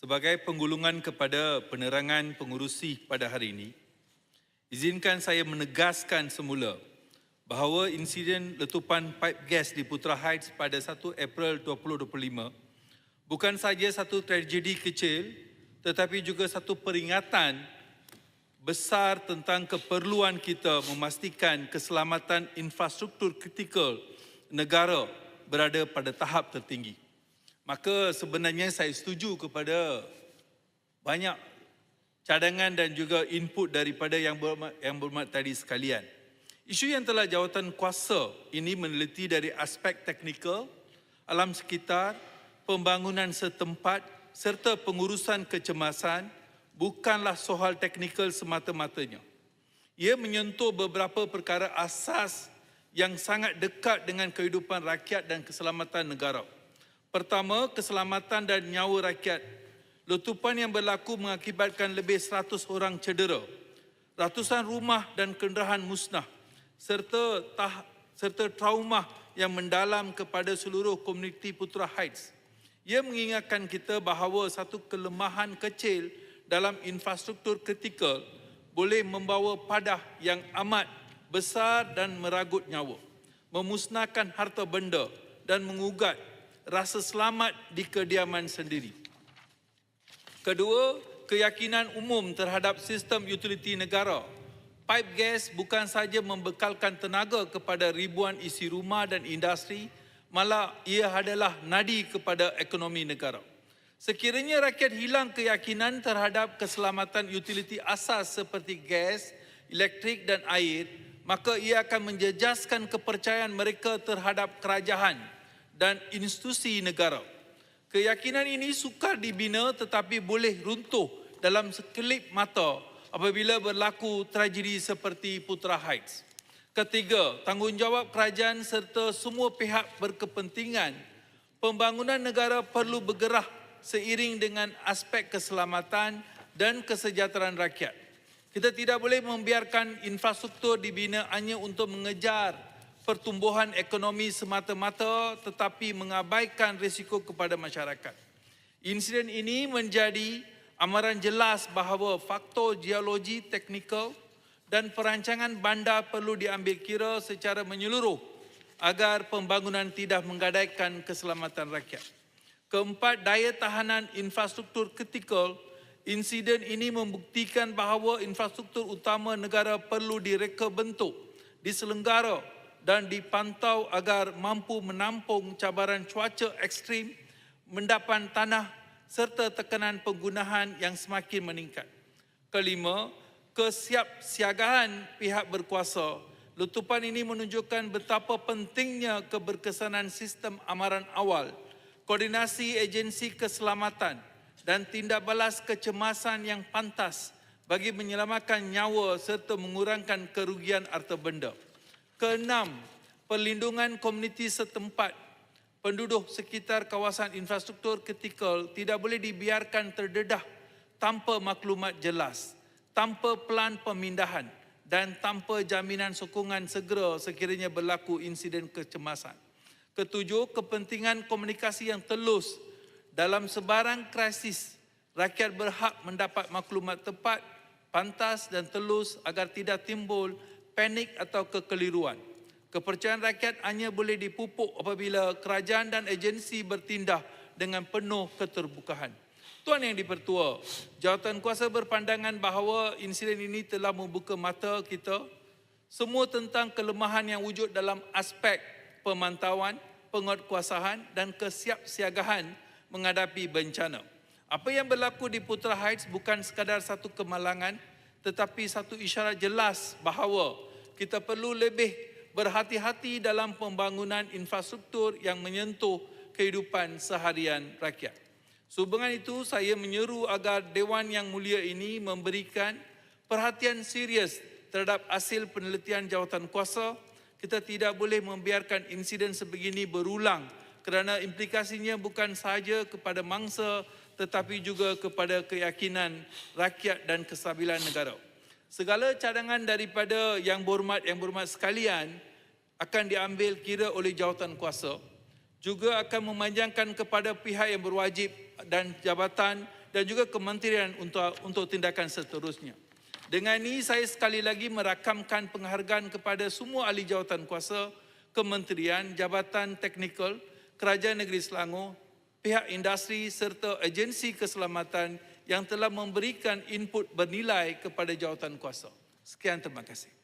Sebagai penggulungan kepada penerangan pengurusi pada hari ini, izinkan saya menegaskan semula bahawa insiden letupan pipe gas di Putra Heights pada 1 April 2025 bukan saja satu tragedi kecil tetapi juga satu peringatan besar tentang keperluan kita memastikan keselamatan infrastruktur kritikal negara berada pada tahap tertinggi. Maka sebenarnya saya setuju kepada banyak cadangan dan juga input daripada yang berhormat, yang berhormat tadi sekalian. Isu yang telah jawatan kuasa ini meneliti dari aspek teknikal, alam sekitar, pembangunan setempat serta pengurusan kecemasan bukanlah soal teknikal semata-matanya. Ia menyentuh beberapa perkara asas yang sangat dekat dengan kehidupan rakyat dan keselamatan negara. Pertama, keselamatan dan nyawa rakyat. Letupan yang berlaku mengakibatkan lebih 100 orang cedera. Ratusan rumah dan kenderaan musnah serta tah, serta trauma yang mendalam kepada seluruh komuniti Putra Heights. Ia mengingatkan kita bahawa satu kelemahan kecil dalam infrastruktur kritikal boleh membawa padah yang amat besar dan meragut nyawa, memusnahkan harta benda dan mengugat rasa selamat di kediaman sendiri. Kedua, keyakinan umum terhadap sistem utiliti negara. Pipe gas bukan saja membekalkan tenaga kepada ribuan isi rumah dan industri, malah ia adalah nadi kepada ekonomi negara. Sekiranya rakyat hilang keyakinan terhadap keselamatan utiliti asas seperti gas, elektrik dan air, maka ia akan menjejaskan kepercayaan mereka terhadap kerajaan dan institusi negara. Keyakinan ini sukar dibina tetapi boleh runtuh dalam sekelip mata apabila berlaku tragedi seperti Putra Heights. Ketiga, tanggungjawab kerajaan serta semua pihak berkepentingan pembangunan negara perlu bergerah seiring dengan aspek keselamatan dan kesejahteraan rakyat. Kita tidak boleh membiarkan infrastruktur dibina hanya untuk mengejar pertumbuhan ekonomi semata-mata tetapi mengabaikan risiko kepada masyarakat. Insiden ini menjadi amaran jelas bahawa faktor geologi teknikal dan perancangan bandar perlu diambil kira secara menyeluruh agar pembangunan tidak menggadaikan keselamatan rakyat. Keempat, daya tahanan infrastruktur kritikal Insiden ini membuktikan bahawa infrastruktur utama negara perlu direka bentuk, diselenggara dan dipantau agar mampu menampung cabaran cuaca ekstrim, mendapan tanah serta tekanan penggunaan yang semakin meningkat. Kelima, kesiapsiagaan pihak berkuasa. Letupan ini menunjukkan betapa pentingnya keberkesanan sistem amaran awal, koordinasi agensi keselamatan dan tindak balas kecemasan yang pantas bagi menyelamatkan nyawa serta mengurangkan kerugian harta benda. Keenam, perlindungan komuniti setempat. Penduduk sekitar kawasan infrastruktur kritikal tidak boleh dibiarkan terdedah tanpa maklumat jelas, tanpa pelan pemindahan dan tanpa jaminan sokongan segera sekiranya berlaku insiden kecemasan. Ketujuh, kepentingan komunikasi yang telus dalam sebarang krisis, rakyat berhak mendapat maklumat tepat, pantas dan telus agar tidak timbul panik atau kekeliruan. Kepercayaan rakyat hanya boleh dipupuk apabila kerajaan dan agensi bertindak dengan penuh keterbukaan. Tuan Yang Dipertua, jawatan kuasa berpandangan bahawa insiden ini telah membuka mata kita semua tentang kelemahan yang wujud dalam aspek pemantauan, penguatkuasaan dan kesiapsiagaan menghadapi bencana. Apa yang berlaku di Putra Heights bukan sekadar satu kemalangan tetapi satu isyarat jelas bahawa kita perlu lebih berhati-hati dalam pembangunan infrastruktur yang menyentuh kehidupan seharian rakyat. Sehubungan itu, saya menyeru agar Dewan Yang Mulia ini memberikan perhatian serius terhadap hasil penelitian jawatan kuasa. Kita tidak boleh membiarkan insiden sebegini berulang kerana implikasinya bukan sahaja kepada mangsa tetapi juga kepada keyakinan rakyat dan kestabilan negara. Segala cadangan daripada yang berhormat yang berhormat sekalian akan diambil kira oleh jawatan kuasa juga akan memanjangkan kepada pihak yang berwajib dan jabatan dan juga kementerian untuk untuk tindakan seterusnya. Dengan ini saya sekali lagi merakamkan penghargaan kepada semua ahli jawatan kuasa, kementerian, jabatan teknikal, kerajaan negeri Selangor, pihak industri serta agensi keselamatan yang telah memberikan input bernilai kepada jawatan kuasa. Sekian terima kasih.